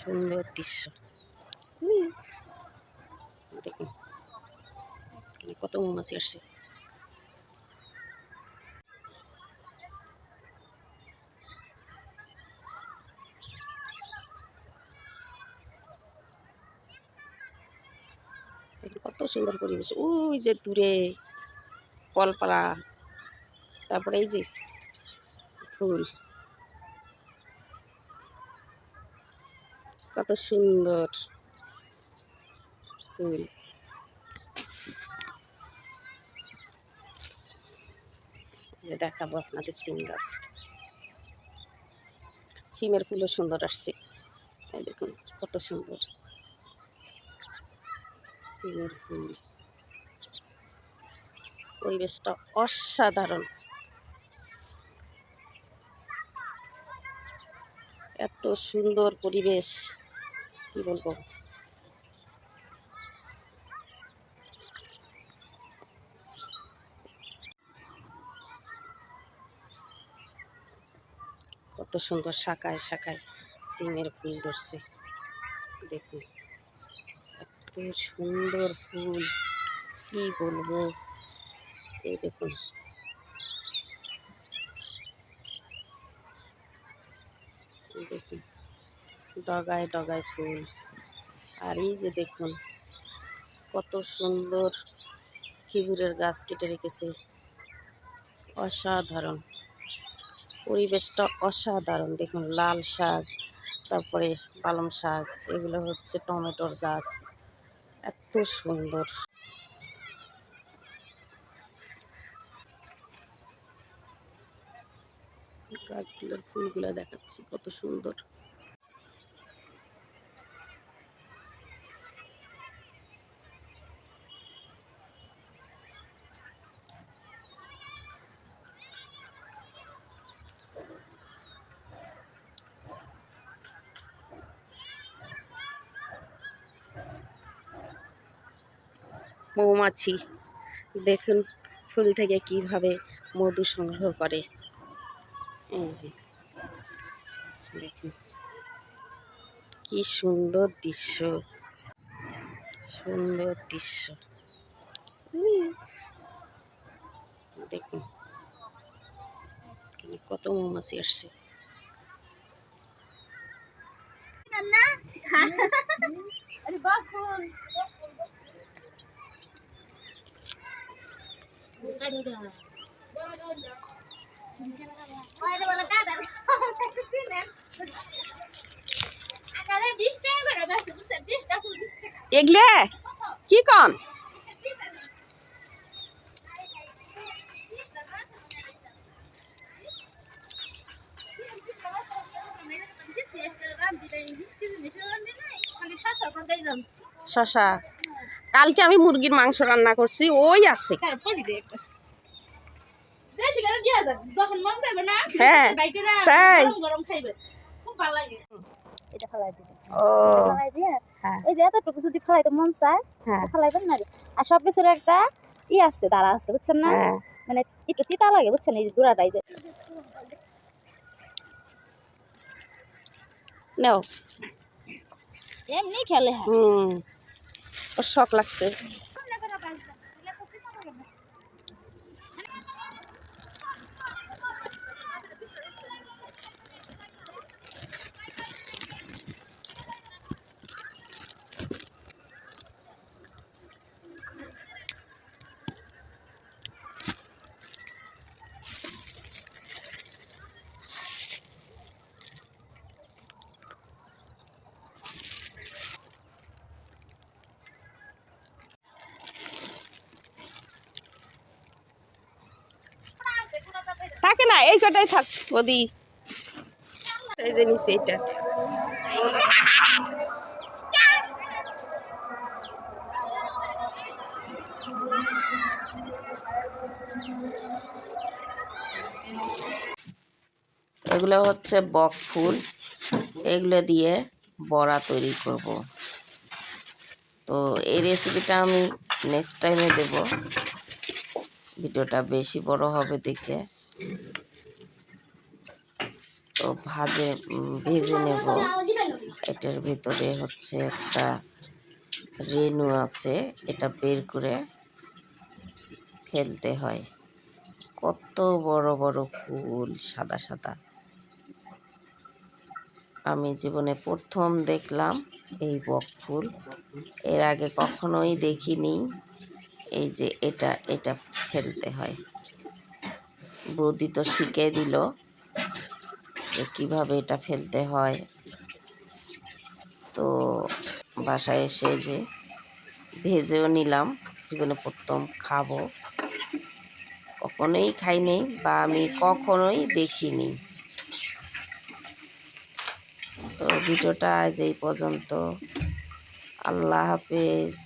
সুন্দর দৃশ্য। দেখুন কত মৌমাছি আসছে। কত সুন্দর পরিবেশ। ওই যে দূরে কলপাড়া, তারপরে এই যে ফুল। কত সুন্দর ফুল। যে দেখাবো আপনাদের সিম গাছ। সিমের ফুলও সুন্দর আসছে। এই দেখুন, কত সুন্দর। সিমের ফুল। পরিবেশটা অসাধারণ। এত সুন্দর পরিবেশ। কি বলব? কত সুন্দর শাখায় শাখায় সিমের ফুল ধরছে। দেখুন, এত সুন্দর ফুল, কি বলব? এই দেখুন। দেখুন। ডগায় ডগায় ফুল। আর এই যে দেখুন, কত সুন্দর খেজুরের গাছ কেটে রেখেছে। অসাধারণ। পরিবেশটা অসাধারণ। দেখুন, লাল শাক, তারপরে পালং শাক, এগুলো হচ্ছে টমেটোর গাছ। এত সুন্দর। গাছগুলোর ফুলগুলো দেখাচ্ছি, কত সুন্দর। মৌমাছি। দেখুন ফুল থেকে কীভাবে মধু সংগ্রহ করে। দেখুন। কি সুন্দর দৃশ্য। সুন্দর দৃশ্য। দেখুন। কত মৌমাছি আসছে। এগলে? কি কন শশা। কালকে আমি মুরগির মাংস রান্না করছি ওই আছে হ্যাঁ, তাই। এটা ফেলাই দিবেন ও ফেলাই দিয়ে হ্যাঁ এই যে এতটুকু যদি ফেলাইতে মন চায় হ্যাঁ। ফেলাইবেন না আর সব কিছুর একটা ই আছে দাঁড়া আছে বুঝছেন না? হ্যাঁ। মানে একটু তিতা লাগে বুঝছেন? এই যে এই যে। নাও। এমনি খেলে হ্যাঁ। ওর শখ লাগছে থাকে না এই কটাই থাক বদি। এই যে নিচে এটা। এগুলো হচ্ছে বক ফুল। এগুলো দিয়ে বড়া তৈরি করব। তো এই রেসিপিটা আমি নেক্সট টাইমে দেব। ভিডিওটা বেশি বড় হবে দেখে। তো ভাজে ভেজে নেব। এটার ভিতরে হচ্ছে একটা রেনু আছে, এটা বের করে ফেলতে হয়। কত বড় বড় ফুল, সাদা সাদা। আমি জীবনে প্রথম দেখলাম এই বক ফুল। এর আগে কখনোই দেখিনি, এই যে এটা এটা ফেলতে হয়। বৌদি তো শিখে দিল যে কীভাবে এটা ফেলতে হয়। তো বাসায় এসে যে ভেজেও নিলাম, জীবনে প্রথম খাব। কখনোই খাইনি বা আমি কখনোই দেখিনি। তো ভিডিওটা আজ এই পর্যন্ত। আল্লাহ হাফেজ।